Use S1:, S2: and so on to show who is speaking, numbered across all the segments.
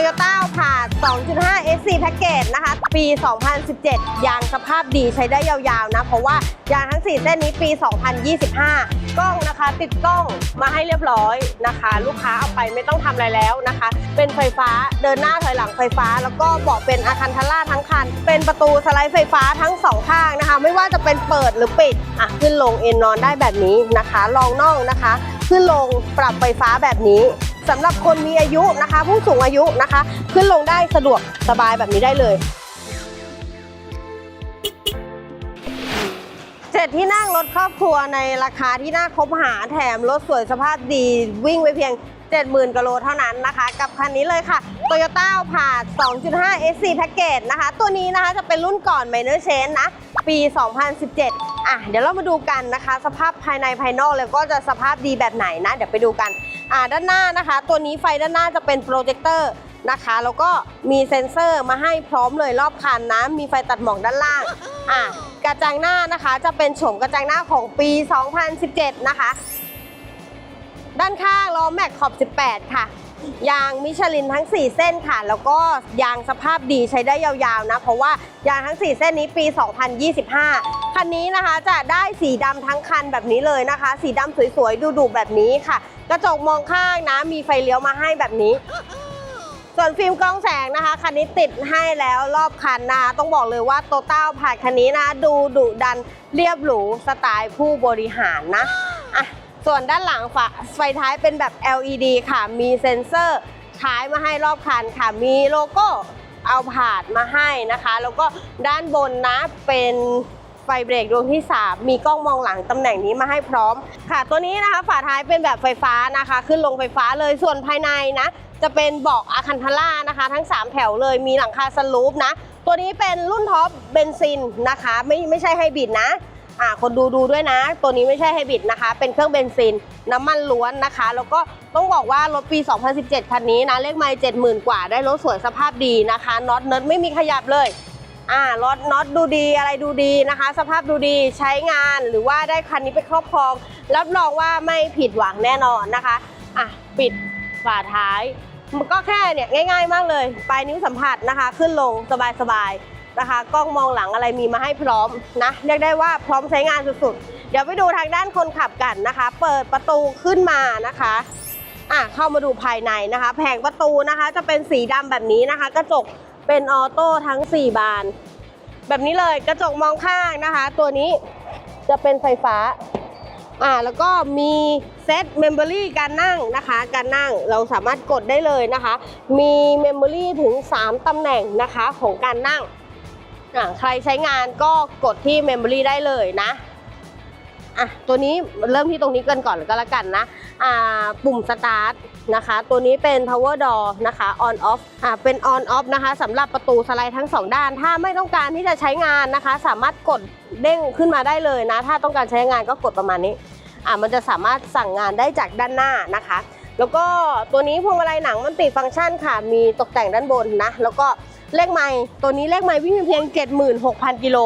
S1: Toyota ผ่า 2.5 SC Package นะคะ ปี 2017 ยางสภาพดีใช้ได้ยาวๆนะ เพราะว่ายางทั้ง 4 เส้นนี้ปี 2025 กล้องนะคะติดกล้องมาให้เรียบร้อยนะคะ ลูกค้าเอาไปไม่ต้องทำอะไรแล้วนะคะ เป็นไฟฟ้าเดินหน้าถอยหลังไฟฟ้า แล้วก็เบาะเป็นอาคันทาร่าทั้งคัน เป็นประตูสไลด์ไฟฟ้าทั้งสองข้างนะคะ ไม่ว่าจะเป็นเปิดหรือปิดอะขึ้นลงเอนนอนได้แบบนี้นะคะรองน่องนะคะ ขึ้นลงปรับไฟฟ้าแบบนี้ สำหรับคนมีอายุนะคะ ผู้สูงอายุนะคะ ขึ้นลงได้สะดวกสบายแบบนี้ได้เลยเจ็ดที่นั่งรถครอบครัวในราคาที่น่าคบหาแถมรถสวยสภาพดีวิ่งไปเพียง 70,000กิโลเท่านั้นนะคะ กับคันนี้เลยค่ะ Toyota ผ่า 2.5 SC Package นะคะ ตัวนี้นะคะจะเป็นรุ่นก่อน Minor Change นะ ปี 2017 อะเดี๋ยวเรามาดูกันนะคะ สภาพภายในภายนอกแล้วก็จะสภาพดีแบบไหนนะ เดี๋ยวไปดูกันอ่าด้านหน้านะคะ ตัวนี้ไฟด้านหน้าจะเป็นโปรเจคเตอร์นะคะแล้วก็มีเซ็นเซอร์มาให้พร้อมเลยรอบคันนะมีไฟตัดหมอกด้านล่างอะกระจังหน้านะคะจะเป็นโฉมกระจังหน้าของปี 2017 นะคะ ด้านข้างล้อแม็กขอบ 18 ค่ะ ยางมิชลินทั้ง 4 เส้นค่ะ แล้วก็ยางสภาพดีใช้ได้ยาวๆนะ เพราะว่ายางทั้ง 4 เส้นนี้ปี 2025 คันนี้นะคะจะได้สีดำทั้งคันแบบนี้เลยนะคะ สีดำสวยๆ ดูๆ แบบนี้ค่ะ กระจกมองข้างนะ มีไฟเลี้ยวมาให้แบบนี้ ส่วนฟิล์มกล้องแสงนะคะคันนี้ติดให้แล้วรอบคันนะคะต้องบอกเลยว่าโตต้าผ่านคันนี้นะ ดูดุดันเรียบหรูสไตล์ผู้บริหารนะอะ ส่วนด้านหลังไฟท้ายเป็นแบบ LED ค่ะ มีเซ็นเซอร์ท้ายมาให้รอบคันค่ะ มีโลโก้เอาผาดมาให้นะคะ แล้วก็ด้านบนนะเป็นไฟเบรกดวงที่ 3 มีกล้องมองหลังตำแหน่งนี้มาให้พร้อม ค่ะ ตัวนี้นะคะฝาท้ายเป็นแบบไฟฟ้านะคะ ขึ้นลงไฟฟ้าเลยส่วนภายในนะ จะเป็นเบาะอาคันทาร่านะคะ ทั้ง 3 แถวเลยมีหลังคาสลูปนะ ตัวนี้เป็นรุ่นท็อปเบนซินนะคะ ไม่ไม่ใช่ไฮบริดนะ อ่าคนดูดูด้วยนะ ตัวนี้ไม่ใช่ไฮบริดนะคะ เป็นเครื่องเบนซินน้ำมันล้วนนะคะ แล้วก็ต้องบอกว่ารถปี 2017 คันนี้นะเลขไมล์70,000 กว่าได้รถสวยสภาพดีนะคะน็อตเนิร์ดไม่มีขยับเลยอ่ารถน็อตดูดีอะไรดูดีนะคะ สภาพดูดีใช้งานหรือว่าได้คันนี้ไปครอบครอง รับรองว่าไม่ผิดหวังแน่นอนนะคะอะปิดฝาท้ายมันก็แค่เนี่ยง่าย ๆ มากเลย ปลายนิ้วสัมผัสนะคะ ขึ้นลงสบายๆ นะคะ กล้องมองหลังอะไรมีมาให้พร้อมนะเรียกได้ว่าพร้อมใช้งานสุดๆ เดี๋ยวไปดูทางด้านคนขับกันนะคะ เปิดประตูขึ้นมานะคะอะเข้ามาดูภายในนะคะ แผงประตูนะคะ จะเป็นสีดำแบบนี้นะคะ กระจกเป็นออโต้ทั้ง 4 บาน แบบนี้เลยกระจกมองข้างนะคะ ตัวนี้จะเป็นไฟฟ้าอ่าแล้วก็มีเซตเมมโมรี่การนั่งนะคะ การนั่งเราสามารถกดได้เลยนะคะ มีเมมโมรี่ถึง 3 ตำแหน่งนะคะของการนั่ง ใครใช้งานก็กดที่เมมโมรี่ได้เลยนะอะตัวนี้เริ่มที่ตรงนี้กันก่อนก็แล้วกันนะอ่าปุ่มสตาร์ทนะคะ ตัวนี้เป็น power door นะคะ on off อ่าเป็น on off นะคะสำหรับประตูสไลด์ทั้งสองด้าน ถ้าไม่ต้องการที่จะใช้งานนะคะ สามารถกดเด้งขึ้นมาได้เลยนะ ถ้าต้องการใช้งานก็กดประมาณนี้อะมันจะสามารถสั่งงานได้จากด้านหน้านะคะ แล้วก็ตัวนี้พวงมาลัยหนังมันติดฟังก์ชันค่ะ มีตกแต่งด้านบนนะ แล้วก็ เลขไมล์ตัวนี้เลขไมล์วิ่งเพียง 76,000 กิโล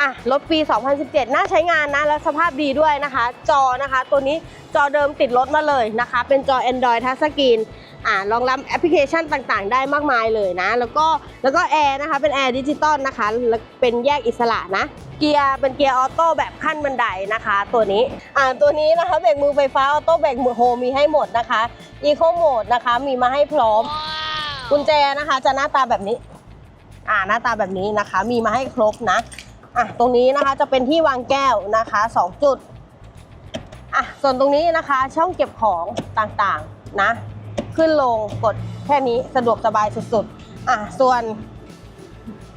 S1: อะรถปี 2017 น่าใช้งานนะ แล้วสภาพดีด้วยนะคะ จอนะคะ ตัวนี้จอเดิมติดรถมาเลยนะคะ เป็นจอ Android Touch Screen อ่ารองรับแอปพลิเคชันต่างๆ ได้มากมายเลยนะ แล้วก็แล้วก็แอร์นะคะ เป็นแอร์ดิจิตอลนะคะแล้วเป็นแยกอิสระนะ เกียร์เป็นเกียร์ออโต้แบบขั้นบันไดนะคะ ตัวนี้ อ่า ตัวนี้นะคะเบรกมือไฟฟ้าออโต้เบรกมือโฮมีให้หมดนะคะอีโคโหมดนะคะ มีมาให้พร้อม กุญแจนะคะ จะหน้าตาแบบนี้ อ่าหน้าตาแบบนี้นะคะ มีมาให้ครบนะอะตรงนี้นะคะจะเป็นที่วางแก้วนะคะสองจุดอะส่วนตรงนี้นะคะช่องเก็บของต่างๆนะ ขึ้นลงกดแค่นี้สะดวกสบายสุดๆอะส่วน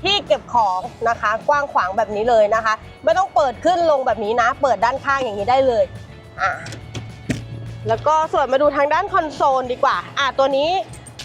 S1: ที่เก็บของนะคะ กว้างขวางแบบนี้เลยนะคะ ไม่ต้องเปิดขึ้นลงแบบนี้นะ เปิดด้านข้างอย่างนี้ได้เลยอะแล้วก็ส่วนมาดูทางด้านคอนโซลดีกว่าอะตัวนี้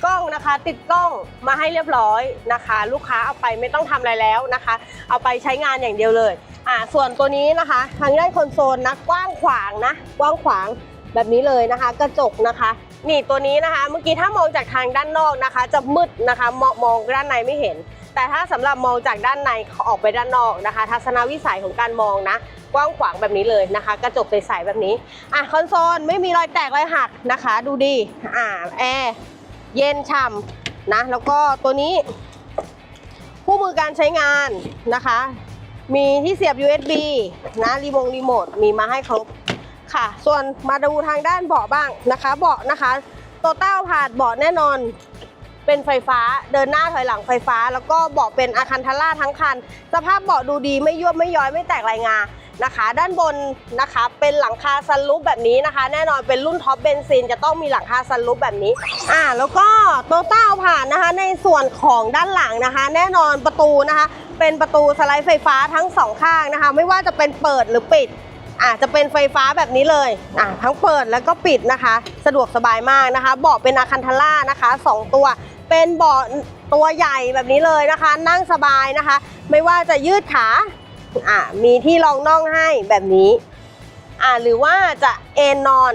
S1: กล้องนะคะ ติดกล้องมาให้เรียบร้อยนะคะ ลูกค้าเอาไปไม่ต้องทำอะไรแล้วนะคะ เอาไปใช้งานอย่างเดียวเลยอ่าส่วนตัวนี้นะคะ ทางด้านคอนโซลนะกว้างขวางนะกว้างขวางแบบนี้เลยนะคะ กระจกนะคะ นี่ตัวนี้นะคะ เมื่อกี้ถ้ามองจากทางด้านนอกนะคะ จะมืดนะคะมองมองด้านในไม่เห็น แต่ถ้าสำหรับมองจากด้านในออกไปด้านนอกนะคะ ทัศนวิสัยของการมองนะกว้างขวางแบบนี้เลยนะคะ กระจกใสๆแบบนี้อะคอนโซลไม่มีรอยแตกรอยหักนะคะ ดูดีอ่าแอร์ เย็นฉ่ำนะ แล้วก็ตัวนี้ คู่มือการใช้งานนะคะ มีที่เสียบ USB นะรีโมงรีโมทมีมาให้ครบค่ะ ส่วนมาดูทางด้านเบาะบ้างนะคะ เบาะนะคะโตต้าผานเบาะแน่นอนเป็นไฟฟ้าเดินหน้าถอยหลังไฟฟ้า แล้วก็เบาะเป็นอาคันทาร่าทั้งคัน สภาพเบาะดูดีไม่ยวบไม่ย้อยไม่แตกลายงา นะคะ ด้านบนนะคะเป็นหลังคาซันรูฟแบบนี้นะคะ แน่นอนเป็นรุ่นท็อปเบนซินจะต้องมีหลังคาซันรูฟแบบนี้อ่าแล้วก็โตต้าผ่านนะคะในส่วนของด้านหลังนะคะ แน่นอนประตูนะคะ เป็นประตูสไลด์ไฟฟ้าทั้งสองข้างนะคะ ไม่ว่าจะเป็นเปิดหรือปิดอ่าจะเป็นไฟฟ้าแบบนี้เลยอ่าทั้งเปิดแล้วก็ปิดนะคะ สะดวกสบายมากนะคะ เบาะเป็นอาคันทาร่านะคะสองตัว เป็นเบาะตัวใหญ่แบบนี้เลยนะคะ นั่งสบายนะคะ ไม่ว่าจะยืดขา อ่ามีที่รองน่องให้แบบนี้อ่าหรือว่าจะเอนนอน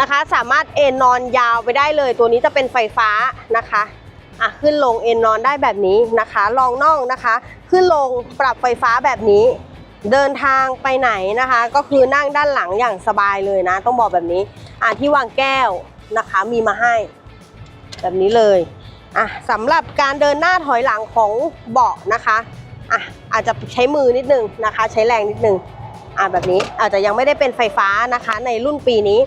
S1: นะคะ สามารถเอนนอนยาวไปได้เลย ตัวนี้จะเป็นไฟฟ้านะคะอะขึ้นลงเอนนอนได้แบบนี้นะคะรองน่องนะคะ ขึ้นลงปรับไฟฟ้าแบบนี้ เดินทางไปไหนนะคะ ก็คือนั่งด้านหลังอย่างสบายเลยนะ ต้องบอกแบบนี้อ่าที่วางแก้วนะคะมีมาให้ แบบนี้เลยอะสำหรับการเดินหน้าถอยหลังของเบาะนะคะ อะอาจจะใช้มือนิดนึงนะคะ ใช้แรงนิดนึงอะแบบนี้อาจจะยังไม่ได้เป็นไฟฟ้านะคะในรุ่นปีนี้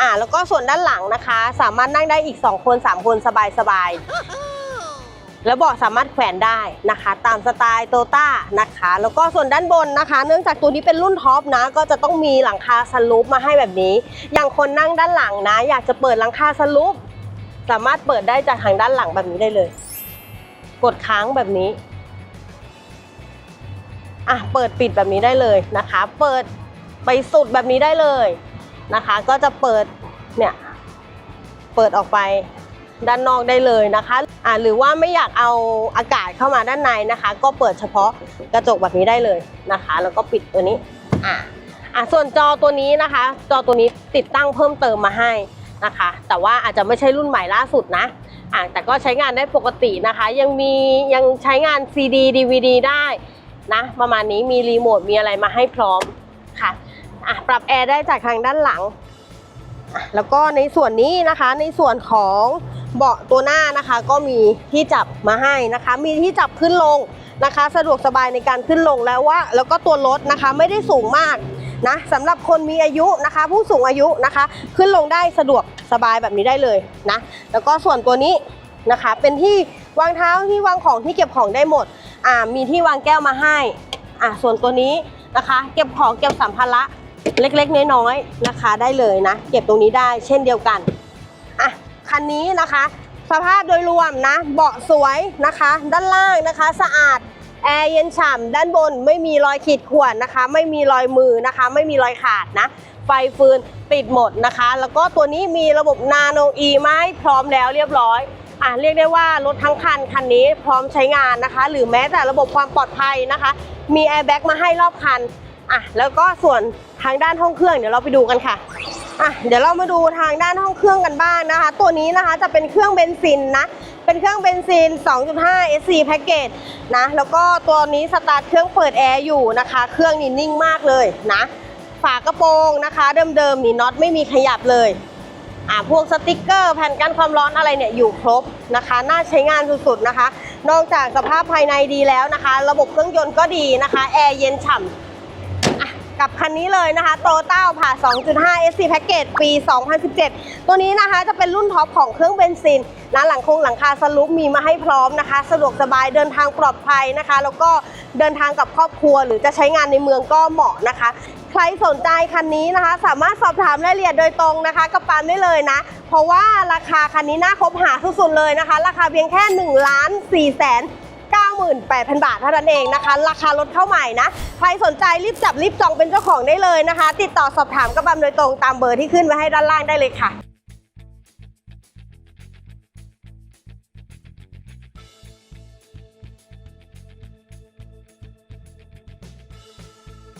S1: อะแล้วก็ส่วนด้านหลังนะคะ สามารถนั่งได้อีก 2 คน 3 คนสบายๆแล้วเบาะสามารถแขวนได้นะคะ ตามสไตล์โตต้านะคะ แล้วก็ส่วนด้านบนนะคะ เนื่องจากตัวนี้เป็นรุ่นท็อปนะ ก็จะต้องมีหลังคาซันรูฟมาให้แบบนี้ อย่างคนนั่งด้านหลังนะ อยากจะเปิดหลังคาซันรูฟสามารถเปิดได้จากทางด้านหลังแบบนี้ได้เลย กดค้างแบบนี้ อะเปิดปิดแบบนี้ได้เลยนะคะ เปิดไปสุดแบบนี้ได้เลยนะคะ ก็จะเปิดเนี่ยเปิดออกไปด้านนอกได้เลยนะคะอะหรือว่าไม่อยากเอาอากาศเข้ามาด้านในนะคะ ก็เปิดเฉพาะกระจกแบบนี้ได้เลยนะคะ แล้วก็ปิดตัวนี้อะอะส่วนจอตัวนี้นะคะ จอตัวนี้ติดตั้งเพิ่มเติมมาให้นะคะ แต่ว่าอาจจะไม่ใช่รุ่นใหม่ล่าสุดนะอะแต่ก็ใช้งานได้ปกตินะคะ ยังมียังใช้งาน CD DVD ได้ นะ ประมาณนี้มีรีโมทมีอะไรมาให้พร้อมค่ะอะปรับแอร์ได้จากทางด้านหลัง แล้วก็ในส่วนนี้นะคะในส่วนของเบาะตัวหน้านะคะ ก็มีที่จับมาให้นะคะ มีที่จับขึ้นลงนะคะ สะดวกสบายในการขึ้นลงแล้วว่า แล้วก็ตัวรถนะคะไม่ได้สูงมากนะสำหรับคนมีอายุนะคะ ผู้สูงอายุนะคะ ขึ้นลงได้สะดวกสบายแบบนี้ได้เลยนะ แล้วก็ส่วนตัวนี้นะคะ เป็นที่วางเท้าที่วางของที่เก็บของได้หมด อ่ามีที่วางแก้วมาให้อ่าส่วนตัวนี้นะคะ เก็บของเก็บสัมภาระเล็กๆ น้อยๆนะคะ ได้เลยนะ เก็บตรงนี้ได้เช่นเดียวกันอะคันนี้นะคะ สภาพโดยรวมนะ เบาะสวยนะคะ ด้านล่างนะคะ สะอาดแอร์เย็นฉ่ำด้านบนไม่มีรอยขีดข่วนนะคะ ไม่มีรอยมือนะคะ ไม่มีรอยขาดนะ ไฟฟืนปิดหมดนะคะ แล้วก็ตัวนี้มีระบบนาโนอีไม้พร้อมแล้วเรียบร้อย อะเรียกได้ว่ารถทั้งคันคันนี้พร้อมใช้งานนะคะ หรือแม้แต่ระบบความปลอดภัยนะคะ มีแอร์แบ็กมาให้รอบคันอะแล้วก็ส่วนทางด้านห้องเครื่องเดี๋ยวเราไปดูกันค่ะอะเดี๋ยวเรามาดูทางด้านห้องเครื่องกันบ้างนะคะ ตัวนี้นะคะจะเป็นเครื่องเบนซินนะ เป็นเครื่องเบนซิน 2.5 SC Package นะ แล้วก็ตัวนี้สตาร์ทเครื่องเปิดแอร์อยู่นะคะ เครื่องนี่นิ่งมากเลยนะ ฝากระโปรงนะคะ เดิมๆนี่น็อตไม่มีขยับเลย อ่าพวกสติกเกอร์แผ่นกันความร้อนอะไรเนี่ยอยู่ครบนะคะ น่าใช้งานสุดๆนะคะ นอกจากสภาพภายในดีแล้วนะคะ ระบบเครื่องยนต์ก็ดีนะคะแอร์เย็นฉ่ำกับคันนี้เลยนะคะโตต้าผ่า 2.5 SC Package ปี 2017 ตัวนี้นะคะจะเป็นรุ่นท็อปของเครื่องเบนซินนะหลังคงหลังคาสลุปมีมาให้พร้อมนะคะ สะดวกสบายเดินทางปลอดภัยนะคะ แล้วก็เดินทางกับครอบครัวหรือจะใช้งานในเมืองก็เหมาะนะคะ ใครสนใจคันนี้นะคะ สามารถสอบถามรายละเอียดโดยตรงนะคะ กับปานได้เลยนะ เพราะว่าราคาคันนี้น่าคบหาสุดๆเลยนะคะ ราคาเพียงแค่1ล้าน4แสน98,000 บาทเท่านั้นเองนะคะ ราคารถเข้าใหม่นะ ใครสนใจรีบจับรีบจองเป็นเจ้าของได้เลยนะคะ ติดต่อสอบถามกับบำโดยตรงตามเบอร์ที่ขึ้นไว้ให้ด้านล่างได้เลยค่ะ